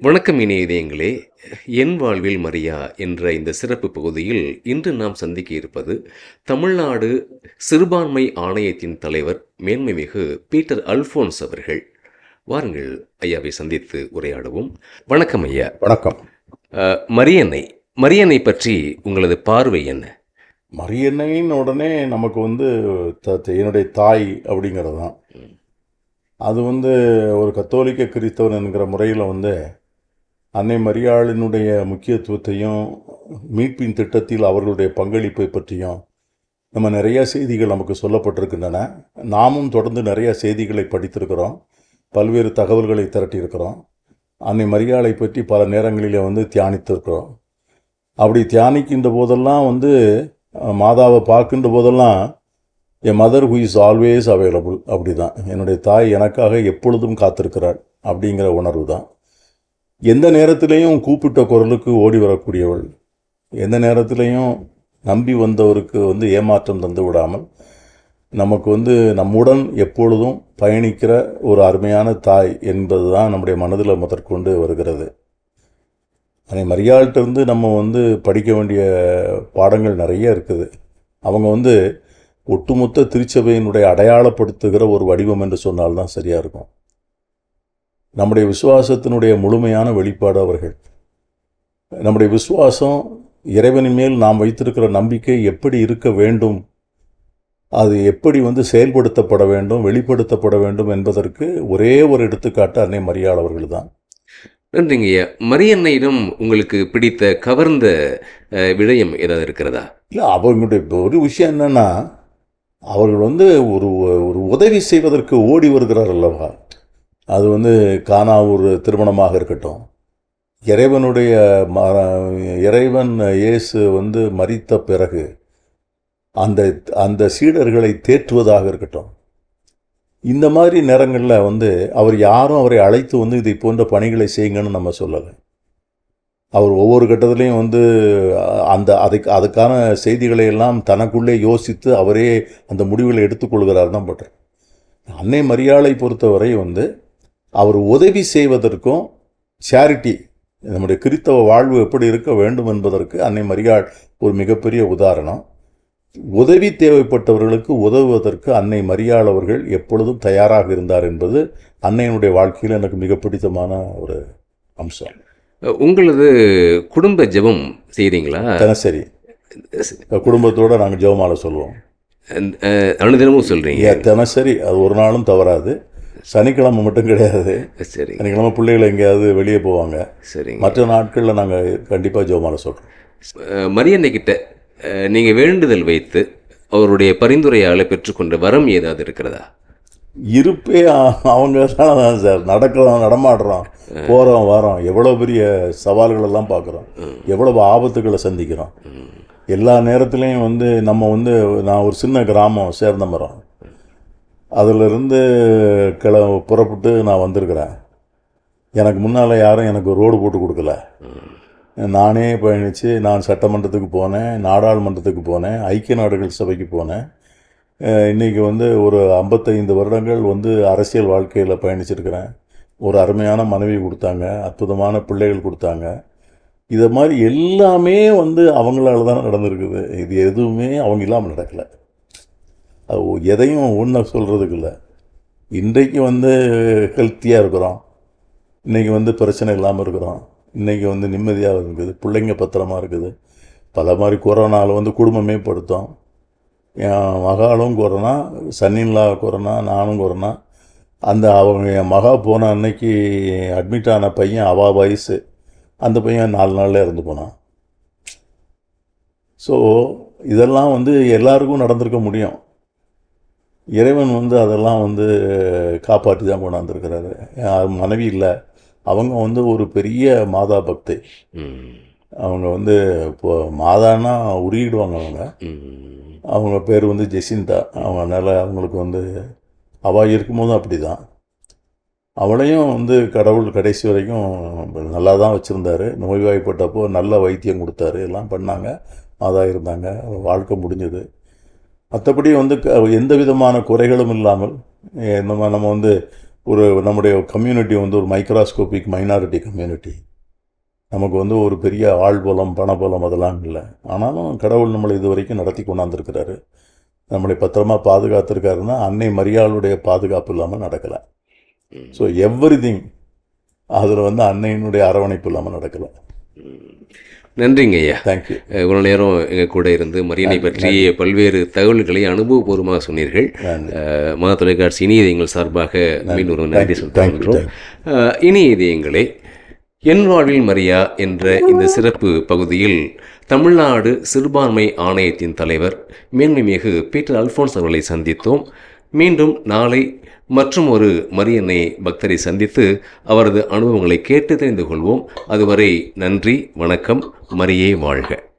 வணக்கம் இணைய இதயங்களே. என் வாழ்வில் மரியா என்ற இந்த சிறப்பு பகுதியில் இன்று நாம் சந்திக்க இருப்பது தமிழ்நாடு சிறுபான்மை ஆணையத்தின் தலைவர் மேன்மைமிகு பீட்டர் அல்போன்ஸ் அவர்கள். வாருங்கள் ஐயாவை சந்தித்து உரையாடுவோம். வணக்கம் ஐயா. வணக்கம். மரியன்னை மரியன்னை பற்றி உங்களது பார்வை என்ன? மரியன்னையின் உடனே நமக்கு வந்து என்னுடைய தாய் அப்படிங்கிறது தான் அது வந்து ஒரு கத்தோலிக்க கிறிஸ்தவன் என்கிற முறையில் வந்து அன்னை மரியாளினுடைய முக்கியத்துவத்தையும் மீட்பின் திட்டத்தில் அவர்களுடைய பங்களிப்பை பற்றியும் நம்ம நிறைய செய்திகள் நமக்கு சொல்லப்பட்டிருக்கின்றன. நாமும் தொடர்ந்து நிறைய செய்திகளை படித்திருக்கிறோம். பல்வேறு தகவல்களை திரட்டியிருக்கிறோம். அன்னை மரியாளை பற்றி பல நேரங்களிலே வந்து தியானித்திருக்கிறோம். அப்படி தியானிக்கின்ற போதெல்லாம் வந்து மாதாவை பார்க்கின்ற போதெல்லாம் என் mother who is always available அப்படி தான் என்னுடைய தாய் எனக்காக எப்பொழுதும் காத்திருக்கிறாள் அப்படிங்கிற உணர்வு தான் எந்த நேரத்திலையும் கூப்பிட்ட குரலுக்கு ஓடி வரக்கூடியவள். எந்த நேரத்திலையும் நம்பி வந்தவருக்கு வந்து ஏமாற்றம் தந்து விடாமல் நமக்கு வந்து நம்முடன் எப்பொழுதும் பயணிக்கிற ஒரு அருமையான தாய் என்பது தான் நம்முடைய மனதில் முதற்கொண்டு வருகிறது. அன்னை மரியாள்கிட்டருந்து நம்ம வந்து படிக்க வேண்டிய பாடங்கள் நிறைய இருக்குது. அவங்க வந்து ஒட்டுமொத்த திருச்சபையினுடைய அடையாளப்படுத்துகிற ஒரு வடிவம் என்று சொன்னால்தான் சரியாக இருக்கும். நம்முடைய விசுவாசத்தினுடைய முழுமையான வெளிப்பாடு அவர்கள். நம்முடைய விசுவாசம் இறைவனின் மேல் நாம் வைத்திருக்கிற நம்பிக்கை எப்படி இருக்க வேண்டும்? அது எப்படி வந்து செயல்படுத்தப்பட வேண்டும் வெளிப்படுத்தப்பட வேண்டும் என்பதற்கு ஒரே ஒரு எடுத்துக்காட்டு அன்னை மரியாள் அவர்கள் தான். நன்றிங்க ஐயா. மரியன்னையிடம் உங்களுக்கு பிடித்த கவர்ந்த விடயம் ஏதாவது இருக்கிறதா? இல்லை அவங்களுடைய ஒரு விஷயம் என்னன்னா அவர்கள் வந்து ஒரு ஒரு உதவி செய்வதற்கு ஓடி வருகிறார் அல்லவா? அது வந்து கானாவூர் திருமணமாக இருக்கட்டும். இறைவனுடைய ம- இறைவன் இயேசு வந்து மறித்த பிறகு அந்த அந்த சீடர்களை தேற்றுவதாக இருக்கட்டும். இந்த மாதிரி நேரங்களில் வந்து அவர் யாரும் அவரை அழைத்து வந்து இதை போன்ற பணிகளை செய்யுங்கன்னு நம்ம சொல்லலை. அவர் ஒவ்வொரு கட்டத்திலையும் வந்து அந்த அதுக்கு அதுக்கான செய்திகளை எல்லாம் தனக்குள்ளே யோசித்து அவரே அந்த முடிவுகளை எடுத்துக்கொள்கிறார் தான் பட்டேன். அன்னை மரியாதை பொறுத்தவரை வந்து அவர் உதவி செய்வதற்கும் சேரிட்டி நம்முடைய கிறித்தவ வாழ்வு எப்படி இருக்க வேண்டும் என்பதற்கு அன்னை மரியாள் ஒரு மிகப்பெரிய உதாரணம். உதவி தேவைப்பட்டவர்களுக்கு உதவுவதற்கு அன்னை மரியாள் அவர்கள் எப்பொழுதும் தயாராக இருந்தார் என்பது அன்னையினுடைய வாழ்க்கையில் எனக்கு மிக பிடித்தமான ஒரு அம்சம். உங்களது குடும்ப ஜெபம் செய்கிறீங்களா தினசரி. குடும்பத்தோடு நாங்கள் ஜெபமாலை சொல்லுவோம். அனுதினமும் சொல்கிறீங்க தினசரி. அது ஒரு நாளும் தவறாது. சனிக்கிழமை மட்டும் கிடையாது. சரி. சனிக்கிழமை பிள்ளைகள் எங்கேயாவது வெளியே போவாங்க. சரிங்க. மற்ற நாட்களில் நாங்கள் கண்டிப்பாக ஜெபமாலை சொல்கிறோம் அஹ், மரியன்னை கிட்ட அஹ், நீங்க வேண்டுதல் வைத்து அவருடைய பரிந்துரையால் பெற்றுக்கொண்ட வரம் ஏதாவது இருக்கிறதா? இருப்பே அவங்க தான் சார். நடக்கிறோம் நடமாடுறோம் போகிறோம் வரோம். எவ்வளோ பெரிய சவால்கள் எல்லாம் பார்க்குறோம். எவ்வளவு ஆபத்துக்களை சந்திக்கிறோம். எல்லா நேரத்துலையும் வந்து நம்ம வந்து நான் ஒரு சின்ன கிராமம் சேர்ந்த மரம். அதிலிருந்து கிள புறப்பட்டு நான் வந்திருக்கிறேன். எனக்கு முன்னால் யாரும் எனக்கு ரோடு போட்டு கொடுக்கல. நானே பயணித்து நான் சட்டமன்றத்துக்கு போனேன் நாடாளுமன்றத்துக்கு போனேன் ஐக்கிய நாடுகள் சபைக்கு போனேன். இன்றைக்கி வந்து ஒரு ஐம்பத்தைந்து வருடங்கள் வந்து அரசியல் வாழ்க்கையில் பயணிச்சிருக்கிறேன். ஒரு அருமையான மனைவி கொடுத்தாங்க அற்புதமான பிள்ளைகள் கொடுத்தாங்க. இதை மாதிரி எல்லாமே வந்து அவங்களால தான் நடந்திருக்குது. இது எதுவுமே அவங்க இல்லாமல் நடக்கலை. எதையும் ஒன்று சொல்கிறதுக்கு இல்லை இன்றைக்கு வந்து ஹெல்த்தியாக இருக்கிறோம். இன்றைக்கி வந்து பிரச்சனை இல்லாமல் இருக்கிறோம். இன்றைக்கி வந்து நிம்மதியாக இருக்குது. பிள்ளைங்க பத்திரமா இருக்குது. பல மாதிரி கொரோனாவில் வந்து குடும்பமே படுத்தோம். என் மகாலும் கொரோனா சன்னின்லா கொரோனா நானும் கொரோனா. அந்த அவங்க என் மகா போன அன்னைக்கு அட்மிட் ஆன பையன் அவா வயசு. அந்த பையன் நாலு நாளில் இறந்து போனான். ஸோ இதெல்லாம் வந்து எல்லாருக்கும் நடந்திருக்க முடியும். இறைவன் வந்து அதெல்லாம் வந்து காப்பாற்றி தான் கொண்டாந்துருக்கிறாரு மனைவி இல்லை. அவங்க வந்து ஒரு பெரிய மாதா பக்தை. அவங்க வந்து இப்போ மாதான்னா உருகிடுவாங்க அவங்க. அவங்க பேர் வந்து ஜெசிந்தா. அவங்க அதனால் அவங்களுக்கு வந்து அவள் இருக்கும்போதும் அப்படி தான் அவளையும் வந்து கடவுள் கடைசி வரைக்கும் நல்லா தான் வச்சுருந்தாரு. நோய்வாய்ப்பட்டப்போ நல்ல வைத்தியம் கொடுத்தாரு. எல்லாம் பண்ணாங்க. அதான் இருந்தாங்க. வாழ்க்கை முடிஞ்சது. மற்றபடி வந்து எந்த விதமான குறைகளும் இல்லாமல் நம்ம நம்ம வந்து ஒரு நம்முடைய கம்யூனிட்டி வந்து ஒரு மைக்ராஸ்கோபிக் மைனாரிட்டி கம்யூனிட்டி நமக்கு வந்து ஒரு பெரிய ஆள்பலம் பணபலம் அதெல்லாம் இல்லை. ஆனாலும் கடவுள் நம்மளை இது வரைக்கும் நடத்தி கொண்டாந்துருக்கிறாரு. நம்மளை பத்திரமா பாதுகாத்திருக்காருன்னா அன்னை மரியாளுடைய பாதுகாப்பு இல்லாமல் நடக்கலை. ஸோ எவ்ரி திங் அதில் வந்து அன்னையினுடைய அரவணைப்பு இல்லாமல் நடக்கலை. நன்றிங்க ஐயா. தேங்க்யூ அஹ் இவ்வளவு நேரம் எங்கள் கூட இருந்து மரியனை பற்றி பல்வேறு தகவல்களை அனுபவபூர்வமாக சொன்னீர்கள். நன்றி அஹ் மா தொலைக்காட்சி இனி இதயங்கள் சார்பாக மீண்டும் ஒரு நன்றி Thank you, thank you, சொல்லிக்கிறோம் அஹ் இனி இதயங்களே என் வாழ்வில் மரியா என்ற இந்த சிறப்பு பகுதியில் தமிழ்நாடு சிறுபான்மை ஆணையத்தின் தலைவர் மேன்மைமிகு பீட்டர் அல்போன்ஸ் அவர்களை சந்தித்தோம். மீண்டும் நாளை மற்றும் ஒரு மரியன்னை பக்தரை சந்தித்து அவரது அனுபவங்களை கேட்டு தெரிந்து கொள்வோம். அதுவரை நன்றி வணக்கம் மரியே வாழ்க.